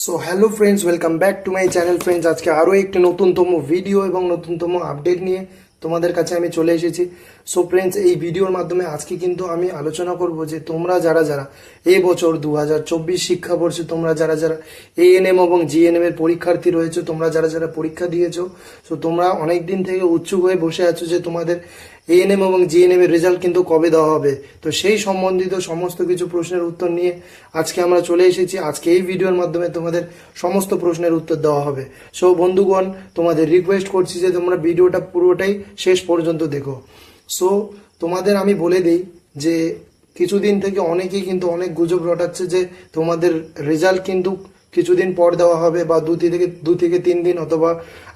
So hello friends welcome back to my channel friends আজকে আরও একটি নতুনতম ভিডিও এবং নতুনতম আপডেট নিয়ে তোমাদের কাছে আমি চলে এসেছি। সো ফ্রেন্ডস এই ভিডিওর মাধ্যমে আজকে কিন্তু আমি আলোচনা করব যে তোমরা যারা যারা এই বছর দু হাজার চব্বিশ শিক্ষাবর্ষে তোমরা যারা যারা এএনএম এবং জিএনএম এর পরীক্ষার্থী রয়েছে, তোমরা যারা যারা পরীক্ষা দিয়েছ সো তোমরা অনেক দিন থেকে উৎসুক হয়ে বসে আছো যে তোমাদের এএনএম এবং জিএনএম এর রেজাল্ট কিন্তু কবে দেওয়া হবে? তো সেই সম্বন্ধিত সমস্ত কিছু প্রশ্নের উত্তর নিয়ে আজকে আমরা চলে এসেছি। আজকে এই ভিডিওর মাধ্যমে তোমাদের সমস্ত প্রশ্নের উত্তর দেওয়া হবে। সো বন্ধুগণ, তোমাদের রিকোয়েস্ট করছি যে তোমরা ভিডিওটা পুরোটাই শেষ পর্যন্ত দেখো। সো তোমাদের আমি বলে দিই যে কিছুদিন থেকে অনেকেই কিন্তু অনেক গুজব রটাচ্ছে যে তোমাদের রেজাল্ট কিন্তু কিছুদিন পর দেওয়া হবে বা দু থেকে দু থেকে তিন দিন অথবা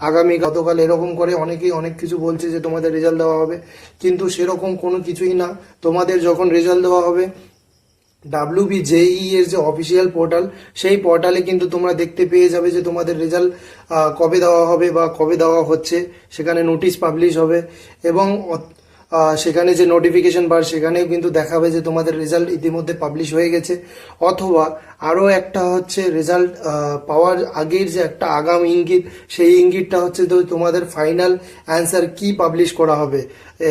আগামী গতকাল এরকম করে অনেকেই অনেক কিছু বলছে যে তোমাদের রেজাল্ট দেওয়া হবে। কিন্তু সেরকম কোনো কিছুই না। তোমাদের যখন রেজাল্ট দেওয়া হবে ডাব্লিউবি জেই এর যে অফিসিয়াল পোর্টাল সেই পোর্টালে কিন্তু তোমরা দেখতে পেয়ে যাবে যে তোমাদের রেজাল্ট কবে দেওয়া হবে বা কবে দেওয়া হচ্ছে। সেখানে নোটিশ পাবলিশ হবে এবং সেখানে যে নোটিফিকেশন বার, সেখানেও কিন্তু দেখাবে যে তোমাদের রেজাল্ট ইতিমধ্যে পাবলিশ হয়ে গেছে। অথবা আরও একটা হচ্ছে রেজাল্ট পাওয়ার আগের যে একটা আগাম ইঙ্গিত, সেই ইঙ্গিতটা হচ্ছে তো তোমাদের ফাইনাল অ্যান্সার কি পাবলিশ করা হবে।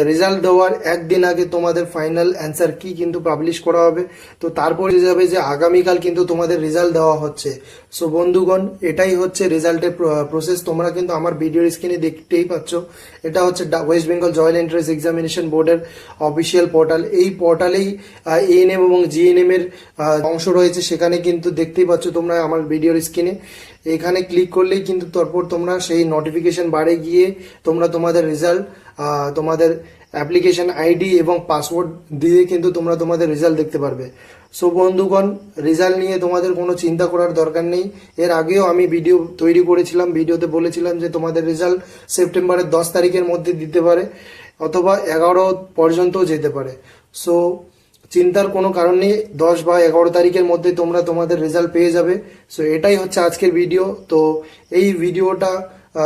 রেজাল্ট দেওয়ার একদিন আগে তোমাদের ফাইনাল অ্যান্সার কি কিন্তু পাবলিশ করা হবে। তো তারপরে যাবে যে আগামীকাল কিন্তু তোমাদের রেজাল্ট দেওয়া হচ্ছে। সো বন্ধুগণ, এটাই হচ্ছে রেজাল্টের প্রসেস তোমরা কিন্তু আমার ভিডিওর স্ক্রিনে দেখতেই পাচ্ছ। এটা হচ্ছে West Bengal joint entrance examination বোর্ডের অফিসিয়াল পোর্টাল এই পোর্টালেই এএনএম এবং জিএনএম এর অংশ রয়েছে। সেখানে কিন্তু দেখতেই পাচ্ছ তোমরা আমার ভিডিওর স্ক্রিনে। এখানে ক্লিক করলেই কিন্তু তারপর তোমরা সেই নোটিফিকেশন বারে গিয়ে তোমরা তোমাদের রেজাল্ট তোমাদের অ্যাপ্লিকেশন আইডি এবং পাসওয়ার্ড দিয়ে কিন্তু তোমরা তোমাদের রেজাল্ট দেখতে পারবে। সো বন্ধুগণ রেজাল্ট নিয়ে তোমাদের কোনো চিন্তা করার দরকার নেই। এর আগেও আমি ভিডিও তৈরি করেছিলাম। ভিডিওতে বলেছিলাম যে তোমাদের রেজাল্ট সেপ্টেম্বরের দশ তারিখের মধ্যে দিতে পারে। অথবা এগারো পর্যন্তও যেতে পারে। সো চিন্তার কোনো কারণ নেই, দশ বা এগারো তারিখের মধ্যে তোমরা তোমাদের রেজাল্ট পেয়ে যাবে। সো এটাই হচ্ছে আজকের ভিডিও তো, এই ভিডিওটা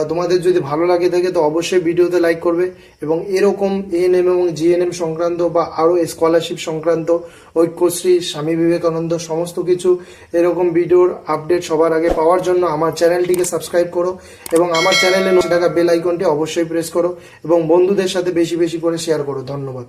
তোমাদের যদি ভালো লাগে থাকে, তো অবশ্যই ভিডিওতে লাইক করবে। এবং এরকম এএনএম এবং জিএনএম সংক্রান্ত বা আরও স্কলারশিপ সংক্রান্ত ঐক্যশ্রী, স্বামী বিবেকানন্দ সমস্ত কিছু এরকম ভিডিওর আপডেট সবার আগে পাওয়ার জন্য আমার চ্যানেলটিকে সাবস্ক্রাইব করো এবং আমার চ্যানেলে নশো টাকা বেল আইকনটি অবশ্যই প্রেস করো এবং বন্ধুদের সাথে বেশি বেশি করে শেয়ার করো। ধন্যবাদ।